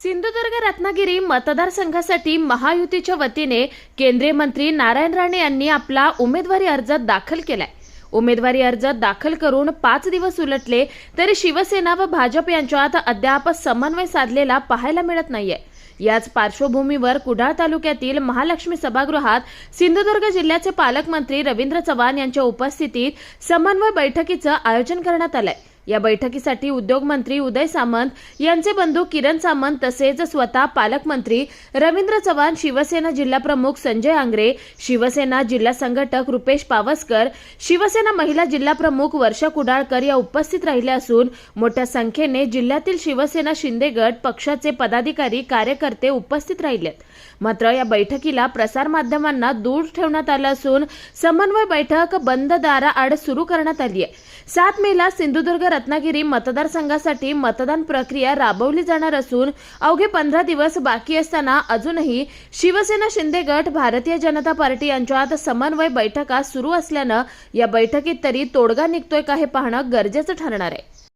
सिंधुदुर्ग रत्नागिरी मतदारसंघासाठी महायुतीच्या वतीने केंद्रीय मंत्री नारायण राणे यांनी आपला उमेदवारी अर्ज दाखल केलाय. उमेदवारी अर्ज दाखल करून पाच दिवस उलटले तरी शिवसेना व भाजप यांच्यात अद्याप समन्वय साधलेला पाहायला मिळत नाहीये. याच पार्श्वभूमीवर कुडाळ तालुक्यातील महालक्ष्मी सभागृहात सिंधुदुर्ग जिल्ह्याचे पालकमंत्री रवींद्र चव्हाण यांच्या उपस्थितीत समन्वय बैठकीचं आयोजन करण्यात आलंय. या बैठकीसाठी उद्योगमंत्री उदय सामंत यांचे बंधू किरण सामंत तसेच स्वतः पालकमंत्री रवींद्र चव्हाण शिवसेना जिल्हाप्रमुख संजय आंग्रे शिवसेना जिल्हा संघटक रुपेश पावसकर शिवसेना महिला जिल्हाप्रमुख वर्षा कुडाळकर या उपस्थित राहिल्या असून मोठ्या संख्येने जिल्ह्यातील शिवसेना शिंदे गट पक्षाचे पदाधिकारी कार्यकर्ते उपस्थित राहिलेत. मात्र या बैठकीला प्रसारमाध्यमांना दूर ठेवण्यात आलं असून समन्वय बैठक बंद दाराआड सुरू करण्यात आली आहे सात मेला सिंधुदुर्ग रत्नागिरी मतदारसंघासाठी मतदान प्रक्रिया राबवली जाणार असून अवघे पंधरा दिवस बाकी असताना अजूनही शिवसेना शिंदे गट भारतीय जनता पार्टी यांच्यात समन्वय बैठका सुरू असल्यानं या बैठकीत तरी तोडगा निघतोय का हे पाहणं गरजेचं ठरणार आहे.